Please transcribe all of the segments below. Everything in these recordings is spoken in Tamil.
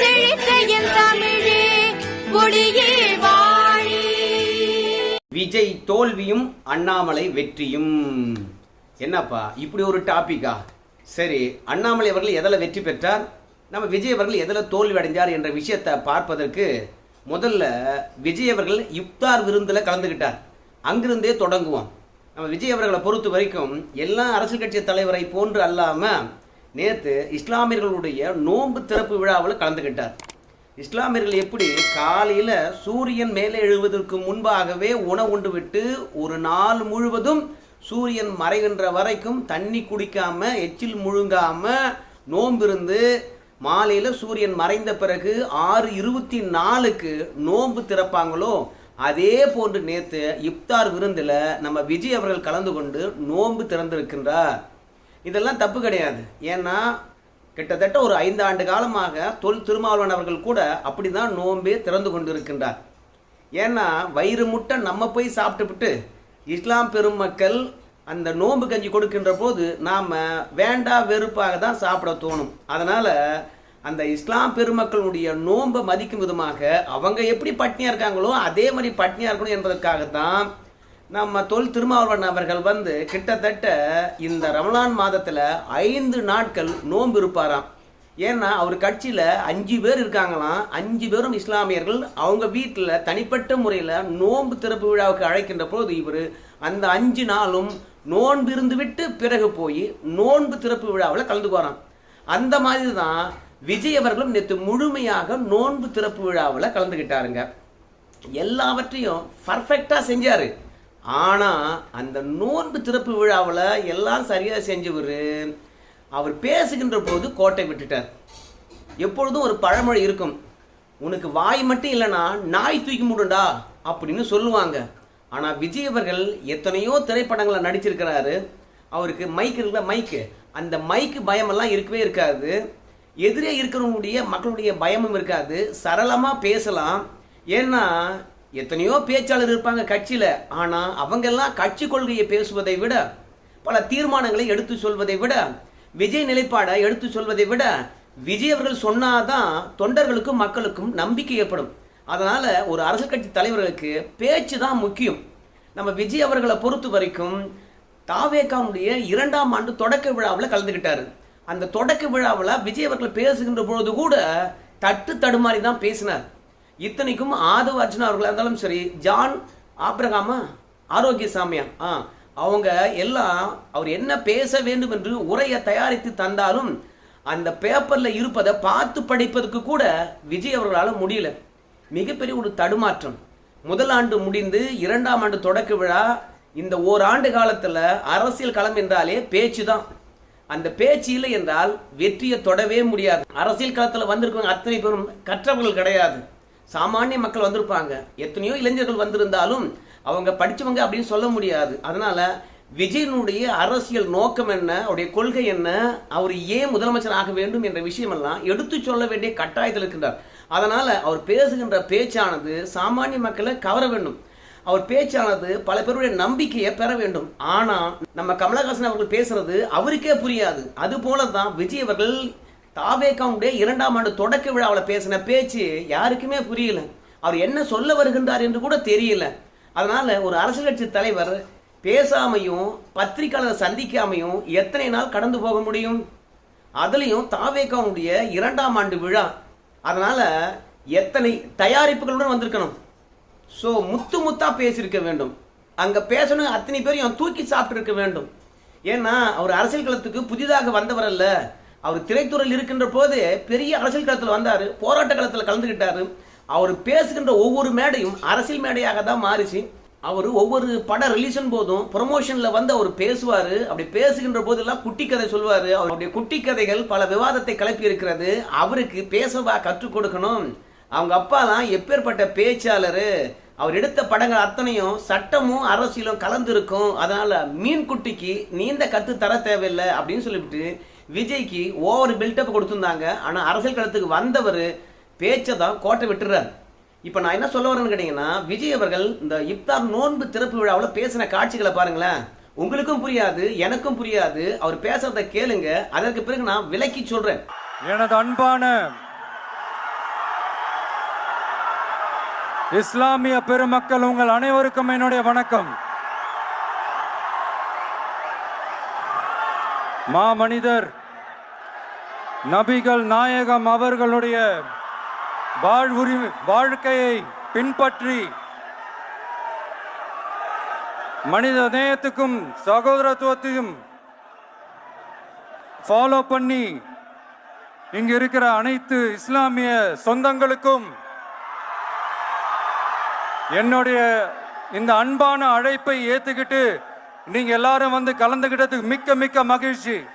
செழித்த என் தமிழே ஒளியே வாழி. விஜய் தோல்வியும் அண்ணாமலை வெற்றியும். என்னப்பா இப்படி ஒரு டாபிக்கா சரி அண்ணாமலை அவர்கள் எதில் வெற்றி பெற்றார்? நம்ம விஜய் அவர்கள் எதில் தோல்வி அடைஞ்சார் என்ற விஷயத்தை பார்ப்பதற்கு முதல்ல விஜய் அவர்கள் இப்தார் விருந்தில் கலந்துக்கிட்டார் அங்கிருந்தே தொடங்குவோம். நம்ம விஜய் அவர்களை பொறுத்த வரைக்கும் எல்லா அரசியல் கட்சி தலைவரை போன்று அல்லாமல் நேற்று இஸ்லாமியர்களுடைய நோன்பு திறப்பு விழாவில் கலந்துக்கிட்டார் இஸ்லாமியர்கள் எப்படி காலையில் சூரியன் மேலே எழுவதற்கு முன்பாகவே உணவுண்டு விட்டு ஒரு நாள் முழுவதும் சூரியன் மறைகின்ற வரைக்கும் தண்ணி குடிக்காம எச்சில் முழுங்காம நோம்பிருந்து மாலையில் சூரியன் மறைந்த பிறகு ஆறு இருபத்தி நாலுக்கு நோன்பு திறப்பாங்களோ அதே போன்று நேற்று இப்தார் விருந்தில் நம்ம விஜய் அவர்கள் கலந்து கொண்டு நோன்பு திறந்திருக்கின்றார். இதெல்லாம் தப்பு கிடையாது. ஏன்னா கிட்டத்தட்ட ஒரு ஐந்து ஆண்டு காலமாக தொல் திருமாவளவன் அவர்கள் கூட அப்படிதான் நோன்பே திறந்து கொண்டிருக்கின்றார். ஏன்னா வயிறு முட்டை நம்ம போய் சாப்பிட்டுவிட்டு இஸ்லாம் பெருமக்கள் அந்த நோன்பு கஞ்சி கொடுக்கின்ற போது நாம் வேண்டா வெறுப்பாக தான் சாப்பிட தோணும். அதனால் அந்த இஸ்லாம் பெருமக்களுடைய நோன்பை மதிக்கும் விதமாக அவங்க எப்படி பட்னியாக இருக்காங்களோ அதே மாதிரி பட்னியாக இருக்கணும் என்பதற்காகத்தான் நம்ம தொல் திருமாவளவன் அவர்கள் வந்து கிட்டத்தட்ட இந்த ரமலான் மாதத்தில் ஐந்து நாட்கள் நோன்பு இருப்பாராம். ஏன்னா அவர் கட்சியில் அஞ்சு பேர் இருக்காங்களாம். அஞ்சு பேரும் இஸ்லாமியர்கள். அவங்க வீட்டில் தனிப்பட்ட முறையில் நோன்பு திறப்பு விழாவுக்கு அழைக்கின்ற போது இவர் அந்த அஞ்சு நாளும் நோன்பு இருந்து விட்டு பிறகு போய் நோன்பு திறப்பு விழாவில் கலந்து போகிறான் அந்த மாதிரி தான் விஜய் அவர்களும் நேற்று முழுமையாக நோன்பு திறப்பு விழாவில் கலந்துக்கிட்டாருங்க எல்லாவற்றையும் பர்ஃபெக்டாக செஞ்சார். ஆனால் அந்த நோன்பு திறப்பு விழாவில் எல்லாம் சரியாக செஞ்சவர் அவர் பேசுகின்ற போது கோட்டை விட்டுட்டார். எப்பொழுதும் ஒரு பழமொழி இருக்கும். உனக்கு வாய் மட்டும் இல்லைன்னா நாய் தூக்கி முடுண்டா? அப்படின்னு சொல்லுவாங்க. ஆனால் விஜய் அவர்கள் எத்தனையோ திரைப்படங்களில் நடிச்சிருக்கிறாரு. அவருக்கு மைக் இருக்குல்ல மைக்கு அந்த மைக்கு பயமெல்லாம் இருக்கவே இருக்காது. எதிரே இருக்கிறவங்களுடைய மக்களுடைய பயமும் இருக்காது. சரளமாக பேசலாம். ஏன்னா எத்தனையோ பேச்சாளர் இருப்பாங்க கட்சியில். ஆனால் அவங்கெல்லாம் கட்சி கொள்கையை பேசுவதை விட பல தீர்மானங்களை எடுத்து சொல்வதை விட விஜய் நிலைப்பாடை எடுத்து சொல்வதை விட விஜய் அவர்கள் சொன்னாதான் தொண்டர்களுக்கும் மக்களுக்கும் நம்பிக்கை ஏற்படும். அதனால் ஒரு அரசியல் கட்சி தலைவர்களுக்கு பேச்சு தான் முக்கியம். நம்ம விஜய் அவர்களை பொறுத்த வரைக்கும் தாவேக்காவுடைய இரண்டாம் ஆண்டு தொடக்க விழாவில் கலந்துக்கிட்டாரு அந்த தொடக்க விழாவில் விஜய் அவர்கள் பேசுகின்ற பொழுது கூட தட்டு தடுமாறி தான் பேசினார். இத்தனைக்கும் ஆதவ அர்ஜுனா அவர்களாக இருந்தாலும் சரி ஜான் ஆப்ரகாமா ஆரோக்கிய சாமியா ஆ அவங்க எல்லாம் அவர் என்ன பேச வேண்டும் என்று உரையை தயாரித்து தந்தாலும் அந்த பேப்பரில் இருப்பதை பார்த்து படிப்பதற்கு கூட விஜய் அவர்களால் முடியல. மிகப்பெரிய ஒரு தடுமாற்றம். முதல் ஆண்டு முடிந்து இரண்டாம் ஆண்டு தொடக்க விழா இந்த ஓராண்டு காலத்தில் அரசியல் களம் என்றாலே பேச்சு தான் அந்த பேச்சு இல்லை என்றால் வெற்றியை தொடவே முடியாது. அரசியல் களத்தில் வந்திருக்கவங்க அத்தனை பேரும் கற்றவர்கள் கிடையாது. சாமானிய மக்கள் வந்திருப்பாங்க. எத்தனையோ இளைஞர்கள் வந்திருந்தாலும் அவங்க படித்தவங்க அப்படின்னு சொல்ல முடியாது. அதனால விஜயனுடைய அரசியல் நோக்கம் என்ன அவருடைய கொள்கை என்ன அவர் ஏன் முதலமைச்சர் ஆக வேண்டும் என்ற விஷயமெல்லாம் எடுத்து சொல்ல வேண்டிய கட்டாயத்தில் இருக்கின்றார். அதனால் அவர் பேசுகின்ற பேச்சானது சாமானிய மக்களை கவர வேண்டும். அவர் பேச்சானது பல பேருடைய நம்பிக்கையை பெற வேண்டும். ஆனால் நம்ம கமலஹாசன் அவர்கள் பேசுறது அவருக்கே புரியாது. அது போல தான் விஜய் அவர்கள் தாவேக்காவுடைய இரண்டாம் ஆண்டு தொடக்க விழாவில் பேசின பேச்சு யாருக்குமே புரியல. அவர் என்ன சொல்ல வருகின்றார் என்று கூட தெரியல. அதனால ஒரு அரசியல் கட்சி தலைவர் பேசாமையும் பத்திரிகையாளர் சந்திக்காமையும் எத்தனை நாள் கடந்து போக முடியும்? அதுலேயும் தாவேக்காவுடைய இரண்டாம் ஆண்டு விழா. அதனால எத்தனை தயாரிப்புகளுடன் வந்திருக்கணும்? ஸோ முத்து முத்தா பேசியிருக்க வேண்டும். அங்கே பேசணும் அத்தனை பேரையும் தூக்கி சாப்பிட்டு வேண்டும். ஏன்னா அவர் அரசியல் களத்துக்கு புதிதாக வந்தவர் அல்ல. அவர் திரைத்துறையில் இருக்கின்ற போது பெரிய அரசியல் களத்தில் வந்தார் போராட்ட களத்தில் கலந்துக்கிட்டார் அவர் பேசுகின்ற ஒவ்வொரு மேடையும் அரசியல் மேடையாக தான் மாறிச்சு. அவர் ஒவ்வொரு பட ரிலீஷன் போதும் ப்ரொமோஷனில் வந்து அவர் பேசுவார். அப்படி பேசுகின்ற போதெல்லாம் குட்டி கதை சொல்வார் அவருடைய குட்டி கதைகள் பல விவாதத்தை கிளப்பி இருக்கிறது. அவருக்கு பேசவா கற்றுக் கொடுக்கணும். அவங்க அப்பாலாம் எப்பேற்பட்ட பேச்சாளர். அவர் எடுத்த படங்கள் அத்தனையும் சட்டமும் அரசியலும் கலந்துருக்கும். அதனால் மீன் குட்டிக்கு நீந்த கற்று தர தேவையில்லை அப்படின்னு சொல்லிவிட்டு விஜய்க்கு ஓவர் பில்டப் கொடுத்துருந்தாங்க. ஆனால் அரசியல் களத்துக்கு வந்தவர் பேச்சை தான் கோட்டை விட்டுறாரு. இப்போ நான் என்ன சொல்ல வரேன்னு கேட்டிங்கன்னா விஜய் அவர்கள் இந்த இப்தார் நோன்பு திறப்பு விழாவில் பேசின காட்சிகளை பாருங்களேன். உங்களுக்கும் புரியாது எனக்கும் புரியாது. அவர் பேசுறத கேளுங்க. அதற்கு பிறகு நான் விலக்கி சொல்றேன். எனது அன்பான இஸ்லாமிய பெருமக்கள் உங்கள் அனைவருக்கும் என்னுடைய வணக்கம். மாமனிதர் நபிகள் நாயகம் அவர்களுடைய வாழ்வுரி வாழ்க்கையை பின்பற்றி மனித நேயத்துக்கும் சகோதரத்துவத்தையும் ஃபாலோ பண்ணி இங்கு இருக்கிற அனைத்து இஸ்லாமிய சொந்தங்களுக்கும் என்னுடைய இந்த அன்பான அழைப்பை ஏற்றுக்கிட்டு நீங்கள் எல்லாரும் வந்து கலந்துக்கிட்டதுக்கு மிக்க மிக்க மகிழ்ச்சி.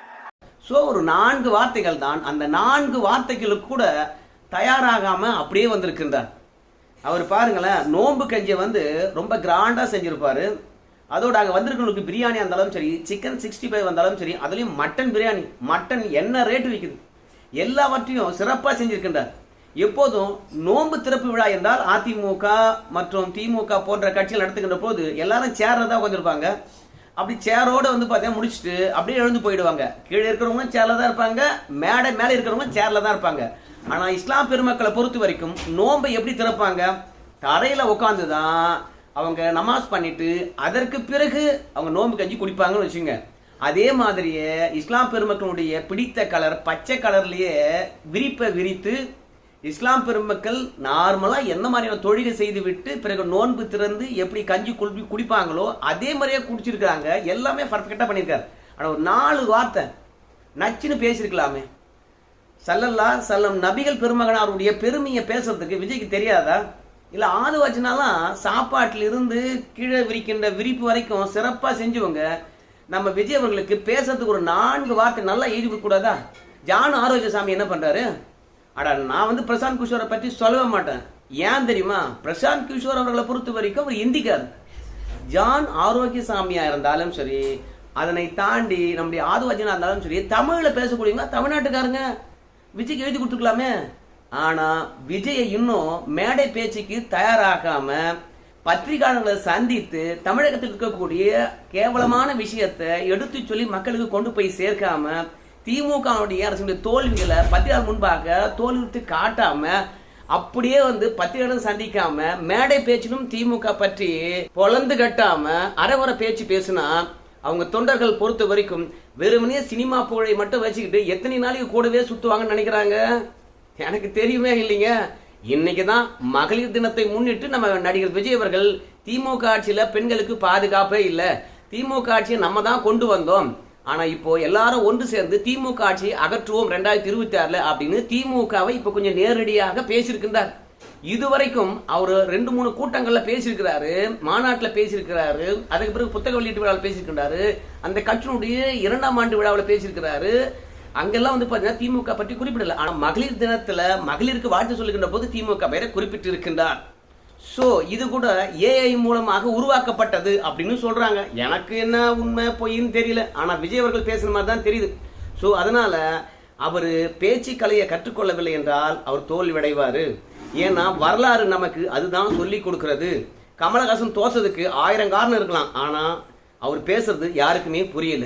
ஸோ ஒரு நான்கு வார்த்தைகள் தான். அந்த நான்கு வார்த்தைகளுக்கு கூட தயாராகாம அப்படியே வந்திருக்கின்றார். அவர் பாருங்களேன் நோன்பு கஞ்சியை வந்து ரொம்ப கிராண்டாக செஞ்சிருப்பாரு. அதோட அங்கே வந்திருக்கவங்களுக்கு பிரியாணி இருந்தாலும் சரி சிக்கன் சிக்ஸ்டி ஃபைவ் வந்தாலும் சரி அதுலேயும் மட்டன் பிரியாணி மட்டன் என்ன ரேட்டு விற்குது எல்லாவற்றையும் சிறப்பாக செஞ்சிருக்கின்றார். எப்போதும் நோன்பு திறப்பு விழா என்றால் அதிமுக மற்றும் திமுக போன்ற கட்சிகள் நடத்துகின்ற போது எல்லாரும் சேர்றதா தான் உட்காந்துருப்பாங்க அப்படி சேரோட வந்து பார்த்தீங்கன்னா முடிச்சுட்டு அப்படியே எழுந்து போயிடுவாங்க. கீழே இருக்கிறவங்க சேரில் தான் இருப்பாங்க. மேடை மேலே இருக்கிறவங்க சேரில் தான் இருப்பாங்க. ஆனால் இஸ்லாம் பெருமக்களை பொறுத்த வரைக்கும் நோன்பை எப்படி திறப்பாங்க? தரையில் உட்காந்து தான் அவங்க நமாஸ் பண்ணிட்டு அதற்கு பிறகு அவங்க நோன்பு கஞ்சி குடிப்பாங்கன்னு வச்சுங்க அதே மாதிரியே இஸ்லாம் பெருமக்களுடைய பிடித்த கலர் பச்சை கலர்லேயே விரிப்பை விரித்து இஸ்லாம் பெருமக்கள் நார்மலாக எந்த மாதிரியான தொழிலை செய்து விட்டு பிறகு நோன்பு திறந்து எப்படி கஞ்சி குடிப்பி குடிப்பாங்களோ அதே மாதிரியே குடிச்சிருக்கிறாங்க. எல்லாமே பர்ஃபெக்டாக பண்ணியிருக்காரு. ஆனால் ஒரு நாலு வார்த்தை நச்சுன்னு பேசியிருக்கலாமே. சல்லல்லா சல்லம் நபிகள் பெருமகனாருடைய பெருமையை பேசுறதுக்கு விஜய்க்கு தெரியாதா? இல்லை ஆது வச்சுனாலாம் சாப்பாட்டில் இருந்து கீழே விரிக்கின்ற விரிப்பு வரைக்கும் சிறப்பாக செஞ்சவங்க நம்ம விஜய் அவர்களுக்கு பேசுறதுக்கு ஒரு நான்கு வார்த்தை நல்லா எழுதி கூடாதா ஜான் ஆரோக்கியசாமி என்ன பண்ணுறாரு அடா நான் வந்து பிரசாந்த் கிஷோரை பற்றி சொல்லவே மாட்டேன். ஏன் தெரியுமா? பிரசாந்த் கிஷோர் அவர்களை பொறுத்த வரைக்கும் அவர் இந்திக்கார் ஜான் ஆரோக்கியசாமியா இருந்தாலும் சரி அதனை தாண்டி நம்முடைய ஆதிவாஜனா இருந்தாலும் சரி தமிழில் பேசக்கூடியவங்க தமிழ்நாட்டுக்காரங்க. விஜய்க்கு எழுதி கொடுத்துக்கலாமே. ஆனால் விஜயை இன்னும் மேடை பேச்சுக்கு தயாராகாமல் பத்திரிகையாளர்களை சந்தித்து தமிழகத்தில் இருக்கக்கூடிய கேவலமான விஷயத்தை எடுத்து சொல்லி மக்களுக்கு கொண்டு போய் சேர்க்காமல் திமுகவுடைய அரசுடைய தோல்விகளை பத்திரிகையாளர் முன்பாக தோல்வித்து காட்டாம அப்படியே வந்து பத்திரிகையாளர் சந்திக்காம மேடை பேச்சிலும் திமுக பற்றி பொழந்து கட்டாம அரைவர பேச்சு பேசுனா அவங்க தொண்டர்கள் பொறுத்த வரைக்கும் வெறுமனே சினிமா புகழை மட்டும் வச்சுக்கிட்டு எத்தனை நாளைக்கு கூடவே சுத்துவாங்கன்னு நினைக்கிறாங்க? எனக்கு தெரியுமே இல்லைங்க. இன்னைக்கு தான் மகளிர் தினத்தை முன்னிட்டு நம்ம நடிகர் விஜய் அவர்கள் திமுக ஆட்சியில பெண்களுக்கு பாதுகாப்பே இல்லை. திமுக ஆட்சியை நம்ம தான் கொண்டு வந்தோம். ஆனால் இப்போ எல்லாரும் ஒன்று சேர்ந்து திமுக ஆட்சியை அகற்றுவோம் ரெண்டாயிரத்தி இருபத்தி ஆறில் அப்படின்னு திமுகவை இப்போ கொஞ்சம் நேரடியாக பேசியிருக்கின்றார். இதுவரைக்கும் அவர் ரெண்டு மூணு கூட்டங்களில் பேசியிருக்கிறாரு மாநாட்டில் பேசியிருக்கிறாரு அதுக்கு பிறகு புத்தக வெளியீட்டு விழாவில் பேசியிருக்கிறாரு அந்த கட்சியினுடைய இரண்டாம் ஆண்டு விழாவில் பேசியிருக்கிறாரு. அங்கெல்லாம் வந்து பார்த்தீங்கன்னா திமுக பற்றி குறிப்பிடல. ஆனால் மகளிர் தினத்தில் மகளிருக்கு வாழ்த்து சொல்லுகின்ற போது திமுக பெயரை குறிப்பிட்டு இருக்கின்றார் ஸோ இது கூட ஏஐ மூலமாக உருவாக்கப்பட்டது அப்படின்னு சொல்கிறாங்க எனக்கு என்ன உண்மை பொய்ன்னு தெரியல. ஆனால் விஜய் அவர்கள் பேசுகிற மாதிரி தான் தெரியுது. ஸோ அதனால் அவர் பேச்சு கலையை கற்றுக்கொள்ளவில்லை என்றால் அவர் தோல்வியடைவார் ஏன்னா வரலாறு நமக்கு அதுதான் சொல்லி கொடுக்கறது. கமலஹாசன் தோத்ததுக்கு ஆயிரம் காரணம் இருக்கலாம். ஆனால் அவர் பேசுறது யாருக்குமே புரியல.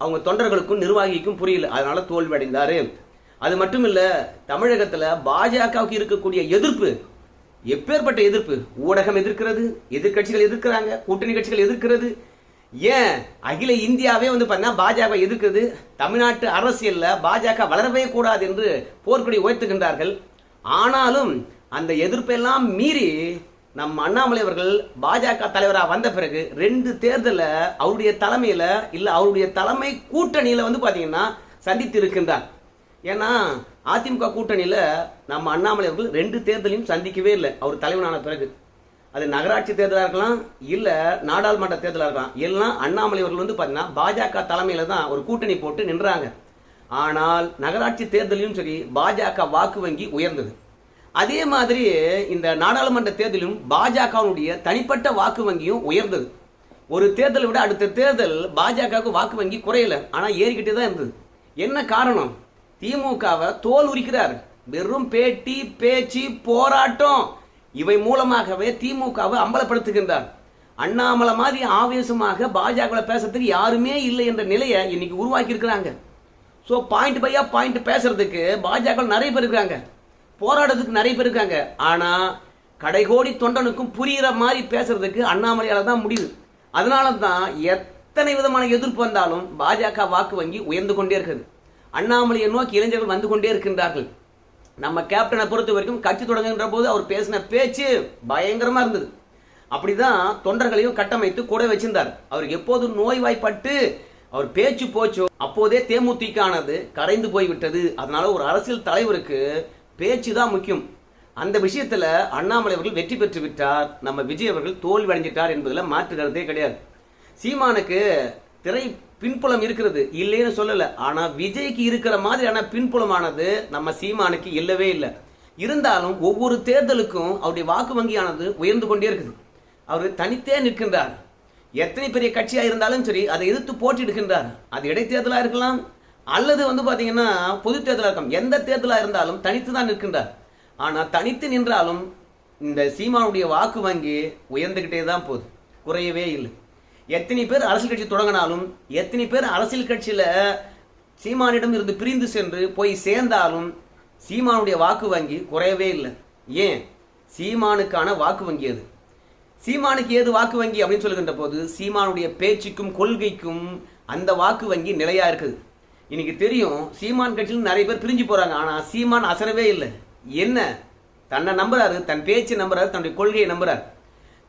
அவங்க தொண்டர்களுக்கும் நிர்வாகிக்கும் புரியல. அதனால தோல்வியடைந்தார் அது மட்டும் இல்லை தமிழகத்தில் பாஜகவுக்கு இருக்கக்கூடிய எதிர்ப்பு எப்பேற்பட்ட எதிர்ப்பு? ஊடகம் எதிர்க்கிறது எதிர்க்கட்சிகள் எதிர்க்கிறாங்க கூட்டணி கட்சிகள் எதிர்க்கிறது. ஏன்? அகில இந்தியாவே வந்து பார்த்தீங்கன்னா பாஜக எதிர்க்குது. தமிழ்நாட்டு அரசியலில் பாஜக வளரவே கூடாது என்று போர்க்கொடி உயர்த்துகின்றார்கள். ஆனாலும் அந்த எதிர்ப்பெல்லாம் மீறி நம் அண்ணாமலை அவர்கள் பாஜக தலைவராக வந்த பிறகு ரெண்டு தேர்தலில் அவருடைய தலைமையில் இல்லை அவருடைய தலைமை கூட்டணியில் வந்து பார்த்தீங்கன்னா சந்தித்து இருக்கின்றார் ஏன்னா அதிமுக கூட்டணியில் நம்ம அண்ணாமலை அவர்கள் ரெண்டு தேர்தலையும் சந்திக்கவே இல்லை. அவர் தலைவனான பிறகு. அது நகராட்சி தேர்தலாக இருக்கலாம் இல்லை நாடாளுமன்ற தேர்தலாக இருக்கலாம். எல்லாம் அண்ணாமலை அவர்கள் வந்து பார்த்தீங்கன்னா பாஜக தலைமையில் தான் ஒரு கூட்டணி போட்டு நின்றாங்க. ஆனால் நகராட்சி தேர்தலையும் சரி பாஜக வாக்கு வங்கி உயர்ந்தது. அதே மாதிரி இந்த நாடாளுமன்ற தேர்தலிலும் பாஜகவினுடைய தனிப்பட்ட வாக்கு வங்கியும் உயர்ந்தது. ஒரு தேர்தலை விட அடுத்த தேர்தல் பாஜகவுக்கு வாக்கு வங்கி குறையல. ஆனால் ஏறிக்கிட்டே தான் இருந்தது. என்ன காரணம்? திமுகவை தோல் உரிக்கிறார். வெறும் பேட்டி பேச்சு போராட்டம். இவை மூலமாகவே திமுகவை அம்பலப்படுத்துகின்றார். அண்ணாமலை மாதிரி ஆவேசமாக பாஜக பேசுறதுக்கு யாருமே இல்லை என்ற நிலையை இன்னைக்கு உருவாக்கி இருக்கிறாங்க ஸோ பாயிண்ட் பையா பாயிண்ட் பேசுறதுக்கு பாஜக நிறைய பேர் இருக்காங்க. போராடுறதுக்கு நிறைய பேர் இருக்காங்க. ஆனால் கடைகோடி தொண்டனுக்கும் புரிகிற மாதிரி பேசுறதுக்கு அண்ணாமலையால் தான் முடியுது. அதனால தான் எத்தனை விதமான எதிர்ப்பு வந்தாலும் பாஜக வாக்கு வங்கி உயர்ந்து கொண்டே இருக்குது. அண்ணாமலையை நோக்கி இளைஞர்கள் வந்து கொண்டே இருக்கின்றார்கள். நம்ம கேப்டனை பொறுத்த வரைக்கும் கட்சி தொடங்குகின்ற போது அவர் பேசின பேச்சு பயங்கரமா இருந்தது. அப்படிதான் தொண்டர்களையும் கட்டமைத்து கூட வச்சிருந்தார். அவர் எப்போது நோய்வாய்ப்பட்டு அவர் பேச்சு போச்சோ அப்போதே தேமுதிகானது கரைந்து போய்விட்டது. அதனால ஒரு அரசியல் தலைவருக்கு பேச்சு தான் முக்கியம். அந்த விஷயத்துல அண்ணாமலை அவர்கள் வெற்றி பெற்று விட்டார். நம்ம விஜய் அவர்கள் தோல்வி அடைஞ்சிட்டார் என்பதுல மாற்று கருத்தே கிடையாது. சீமானுக்கு திரை பின்புலம் இருக்கிறது. இல்லைன்னு சொல்லல. ஆனா விஜய்க்கு இருக்கிற மாதிரியான பின்புலமானது நம்ம சீமானுக்கு இல்லவே இல்லை. இருந்தாலும் ஒவ்வொரு தேர்தலுக்கும் அவருடைய வாக்கு வங்கியானது உயர்ந்து கொண்டே இருக்குது. அவர் தனித்தே நிற்கின்றார். எத்தனை பெரிய கட்சியா இருந்தாலும் சரி அதை எதிர்த்து போட்டிடுகின்றார் அது இடைத்தேர்தலா இருக்கலாம் அல்லது வந்து பாத்தீங்கன்னா பொது தேர்தலா இருக்கலாம். எந்த தேர்தலா இருந்தாலும் தனித்து தான் நிற்கின்றார். ஆனா தனித்து நின்றாலும் இந்த சீமானுடைய வாக்கு வங்கி உயர்ந்துகிட்டே தான் போகுது. குறையவே இல்லை. எத்தனை பேர் அரசியல் கட்சி தொடங்கினாலும் எத்தனை பேர் அரசியல் கட்சியில் சீமானிடம் இருந்து பிரிந்து சென்று போய் சேர்ந்தாலும் சீமானுடைய வாக்கு வங்கி குறையவே இல்லை. ஏன்? சீமானுக்கான வாக்கு வங்கி அது. சீமானுக்கு ஏது வாக்கு வங்கி அப்படின்னு சொல்லுகின்ற போது சீமானுடைய பேச்சுக்கும் கொள்கைக்கும் அந்த வாக்கு வங்கி நிலையாக இருக்குது. இன்னைக்கு தெரியும் சீமான் கட்சியில் நிறைய பேர் பிரிஞ்சு போகிறாங்க ஆனால் சீமான் அசரவே இல்லை. என்ன? தன்னை நம்புறாரு தன் பேச்சு நம்புறாரு தன்னுடைய கொள்கையை நம்புறாரு.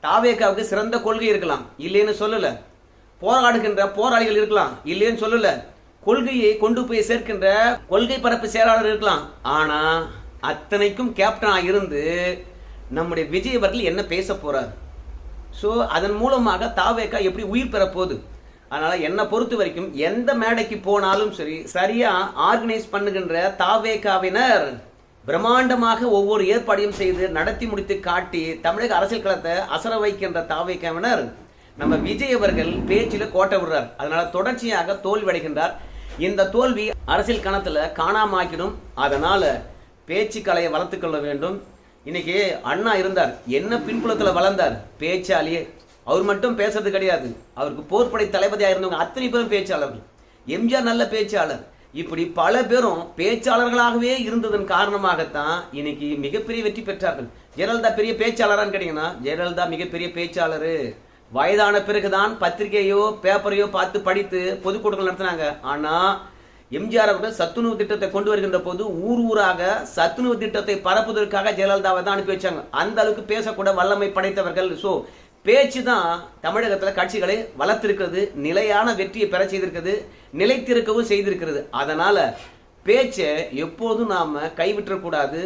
தாவேக்காவுக்கு சிறந்த கொள்கை இருக்கலாம். இல்லைன்னு சொல்லல. போராடுகின்ற போராளிகள் இருக்கலாம். இல்லைன்னு சொல்லல. கொள்கையை கொண்டு போய் சேர்க்கின்ற கொள்கை பரப்பு செயலாளர் இருக்கலாம். ஆனா அத்தனைக்கும் கேப்டனாக இருந்து நம்முடைய விஜய் அவர்கள் என்ன பேச போறார்? ஸோ அதன் மூலமாக தாவேக்கா எப்படி உயிர் பெறப்போகுது? அதனால் என்னை பொறுத்த வரைக்கும் எந்த மேடைக்கு போனாலும் சரி சரியாக ஆர்கனைஸ் பண்ணுகின்ற தாவேக்காவினர் பிரம்மாண்டமாக ஒவ்வொரு ஏற்பாடையும் செய்து நடத்தி முடித்து காட்டி தமிழக அரசியல் களத்தை அசர வைக்கின்ற தாவேக்காவினர் நம்ம விஜய் அவர்கள் பேச்சில் கோட்டை விடுறார். அதனால தொடர்ச்சியாக தோல்வி அடைகின்றார். இந்த தோல்வி அரசியல் கணத்தில் காணாமாக்கிடும். அதனால பேச்சு கலையை வளர்த்துக்கொள்ள வேண்டும். இன்னைக்கு அண்ணா இருந்தார். என்ன பின்புலத்தில் வளர்ந்தார்? பேச்சாலியே அவர் மட்டும் பேசுறது கிடையாது. அவருக்கு போர்ப்படை தளபதியாக இருந்தவங்க அத்தனை பேரும் பேச்சாளர்கள். எம்ஜிஆர் நல்ல பேச்சாளர். இப்படி பல பேரும் பேச்சாளர்களாகவே இருந்ததன் காரணமாகத்தான் இன்னைக்கு மிகப்பெரிய வெற்றி பெற்றார்கள். ஜெயலலிதா பெரிய பேச்சாளரான்னு கேட்டீங்கன்னா ஜெயலலிதா மிகப்பெரிய பேச்சாளரு. வயதான பிறகுதான் பத்திரிகையோ பேப்பரையோ பார்த்து படித்து பொதுக்கூட்டங்கள் நடத்தினாங்க. ஆனா எம்ஜிஆர் அவர்கள் சத்துணவு திட்டத்தை கொண்டு வருகின்ற போது ஊர் ஊராக சத்துணவு திட்டத்தை பரப்புவதற்காக ஜெயலலிதாவை தான் அனுப்பி வச்சாங்க. அந்த அளவுக்கு பேசக்கூட வல்லமை படைத்தவர்கள். ஸோ பேச்சு தான் தமிழகத்தில் கட்சிகளை வளர்த்திருக்கிறது நிலையான வெற்றியை பெற செய்திருக்கிறது. நிலைத்திருக்கவும் செய்திருக்கிறது. அதனால் பேச்சை எப்போதும் நாம் கைவிட்டக்கூடாது.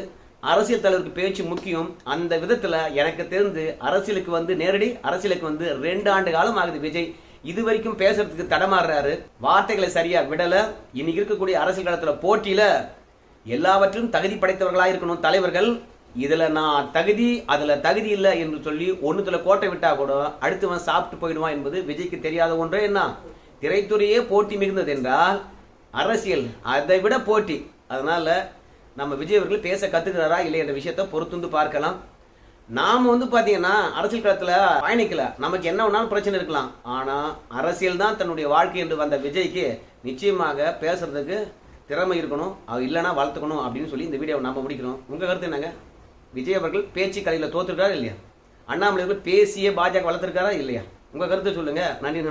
அரசியல் தலைவருக்கு பேச்சு முக்கியம். அந்த விதத்தில் எனக்கு தெரிந்து அரசியலுக்கு வந்து நேரடி அரசியலுக்கு வந்து ரெண்டு ஆண்டு காலம் ஆகுது விஜய். இது வரைக்கும் பேசுறதுக்கு தடமாறுறாரு. வார்த்தைகளை சரியா விடல. இன்னைக்கு இருக்கக்கூடிய அரசியல் களத்துல போட்டியில எல்லாவற்றிலும் தகுதி படைத்தவர்களாக இருக்கணும் தலைவர்கள். இதுல நான் தகுதி அதுல தகுதி இல்லை என்று சொல்லி ஒன்றுத்தில் கோட்டை விட்டா கூட அடுத்தவன் சாப்பிட்டு போயிடுவான் என்பது விஜய்க்கு தெரியாத ஒன்றே என்ன? திரைத்துறையே போட்டி மிகுந்தது என்றால் அரசியல் அதை விட போட்டி. அதனால நம்ம விஜய் அவர்கள் பேச கத்துக்கிறாரா இல்லை என்ற விஷயத்தை பொறுத்துந்து பார்க்கலாம். நாம வந்து பாத்தீங்கன்னா அரசியல் களத்துல பயணிக்கல. நமக்கு என்ன வேணாலும் பிரச்சனை இருக்கலாம். ஆனா அரசியல் தான் தன்னுடைய வாழ்க்கை என்று வந்த விஜய்க்கு நிச்சயமாக பேசுறதுக்கு திறமை இருக்கணும். அது இல்லைனா வளர்த்துக்கணும் அப்படின்னு சொல்லி இந்த வீடியோவை நம்ம முடிக்கிறோம். உங்க கருத்து என்னங்க? விஜய் அவர்கள் பேச்சு கலையில் தோத்துருக்காரா இல்லையா? அண்ணாமலை பேசியே பாஜக வளர்த்துருக்காரா இல்லையா? உங்க கருத்தை சொல்லுங்க. நன்றி நண்பர்